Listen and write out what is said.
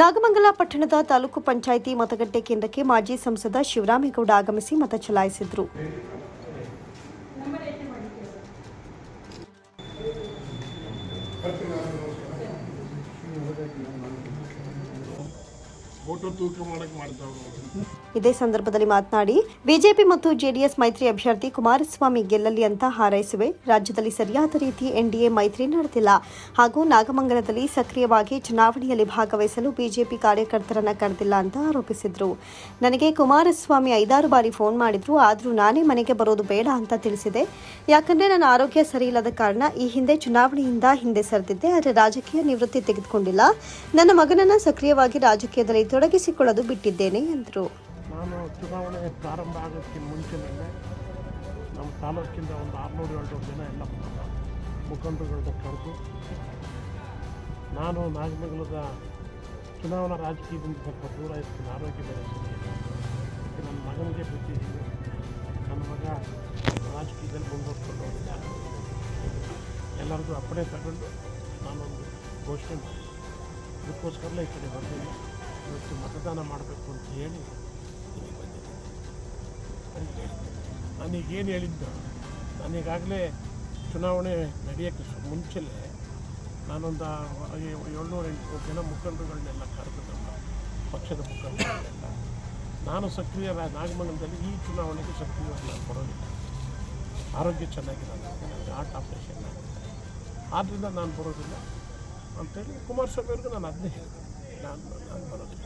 ನಾಗಮಂಗಲ ಪಟ್ಟಣದ ತಾಲೂಕು ಪಂಚಾಯಿತಿ ಮತಗಟ್ಟೆ ಕೇಂದ್ರಕ್ಕೆ ಮಾಜಿ ಸಂಸದ ಶಿವರಾಮೇಗೌಡ ಆಗಮಿಸಿ ಮತ ಚಲಾಯಿಸಿದರು. ಫೋಟೋ ತೂಕ ಇದೇ ಸಂದರ್ಭದಲ್ಲಿ ಮಾತನಾಡಿ, ಬಿಜೆಪಿ ಮತ್ತು ಜೆಡಿಎಸ್ ಮೈತ್ರಿ ಅಭ್ಯರ್ಥಿ ಕುಮಾರಸ್ವಾಮಿ ಗೆಲ್ಲಲಿ ಅಂತ ಹಾರೈಸುವೆ. ರಾಜ್ಯದಲ್ಲಿ ಸರಿಯಾದ ರೀತಿ ಎನ್ಡಿಎ ಮೈತ್ರಿ ನಡೆದಿಲ್ಲ. ಹಾಗೂ ನಾಗಮಂಗಲದಲ್ಲಿ ಸಕ್ರಿಯವಾಗಿ ಚುನಾವಣೆಯಲ್ಲಿ ಭಾಗವಹಿಸಲು ಬಿಜೆಪಿ ಕಾರ್ಯಕರ್ತರನ್ನ ಕರೆದಿಲ್ಲ ಅಂತ ಆರೋಪಿಸಿದ್ರು. ನನಗೆ ಕುಮಾರಸ್ವಾಮಿ ಐದಾರು ಬಾರಿ ಫೋನ್ ಮಾಡಿದ್ರು. ಆದರೂ ನಾನೇ ಮನೆಗೆ ಬರೋದು ಬೇಡ ಅಂತ ತಿಳಿಸಿದೆ. ಯಾಕಂದ್ರೆ ನನ್ನ ಆರೋಗ್ಯ ಸರಿ ಇಲ್ಲದ ಕಾರಣ ಈ ಹಿಂದೆ ಚುನಾವಣೆಯಿಂದ ಹಿಂದೆ ಸರಿದಿದ್ದೆ. ಆದರೆ ರಾಜಕೀಯ ನಿವೃತ್ತಿ ತೆಗೆದುಕೊಂಡಿಲ್ಲ. ನನ್ನ ಮಗನನ್ನ ಸಕ್ರಿಯವಾಗಿ ರಾಜಕೀಯದಲ್ಲಿ ತೊಡಗಿಸಿಕೊಳ್ಳಲು ಬಿಟ್ಟಿದ್ದೇನೆ, ಎಂದರು. ನಾನು ಚುನಾವಣೆ ಪ್ರಾರಂಭ ಆಗೋದಕ್ಕಿಂತ ಮುಂಚೆನೇ ನಮ್ಮ ತಾಲೂಕಿಂದ ಒಂದು ಆರುನೂರು ಏಳ್ನೂರು ಜನ ಎಲ್ಲ ಮುಖಂಡ ಮುಖಂಡರುಗಳನ್ನ ಕರೆದು ನಾನು ನಾಗಮಂಗಲದ ಚುನಾವಣಾ ರಾಜಕೀಯದಿಂದ ಸ್ವಲ್ಪ ದೂರ ಇರ್ತೀನಿ ಆರೋಗ್ಯ ಇಲ್ಲ. ನನ್ನ ಮಗನಿಗೆ ಬಿಟ್ಟಿದ್ದೀನಿ ನನ್ನ ಮಗ ರಾಜಕೀಯದಲ್ಲಿ ಮುಂದುವರ್ಕೊಂಡು ಹೋಗಿದ್ದಾನೆ ಎಲ್ಲರಿಗೂ ಅಪ್ಪಣೆ ತಗೊಂಡು ನಾನೊಂದು ಘೋಷಣೆ ಮಾಡಿದೆ. ಅದಕ್ಕೋಸ್ಕರಲೇ ಈ ಕಡೆ ಇವತ್ತು ಮತದಾನ ಮಾಡಬೇಕು ಅಂತ ಹೇಳಿ ಇಲ್ಲಿಗೆ ಬಂದಿದ್ದೀನಿ ನಾನೀಗೇನು ಹೇಳಿದ್ದು? ನಾನೀಗಾಗಲೇ ಚುನಾವಣೆ ನಡೆಯೋಕ್ಕೆ ಮುಂಚೆಲೇ ನಾನೊಂದು ಏಳ್ನೂರ ಎಂಟುನೂರು ಜನ ಮುಖಂಡರುಗಳನ್ನೆಲ್ಲ ಕರೆದು ನಮ್ಮ ಪಕ್ಷದ ಮುಖಂಡರುಗಳನ್ನೆಲ್ಲ ನಾನು ಸಕ್ರಿಯ ನಾಗಮಂಗಲದಲ್ಲಿ ಈ ಚುನಾವಣೆಗೆ ಸಕ್ರಿಯವಾಗಿ ನಾನು ಬರೋದಿಲ್ಲ. ಆರೋಗ್ಯ ಚೆನ್ನಾಗಿಲ್ಲ ನನಗೆ ಹಾರ್ಟ್ ಆಪ್ರೇಷನ್ ಆದ್ದರಿಂದ ನಾನು ಬರೋದಿಲ್ಲ. ಅಂತೇಳಿ ಕುಮಾರಸ್ವಾಮಿ ಅವ್ರಿಗೂ ನಾನು ಅದನ್ನೇ ಹೇಳಿದೆ. ನಾನು ನಾನು ಬರೋದಿಲ್ಲ.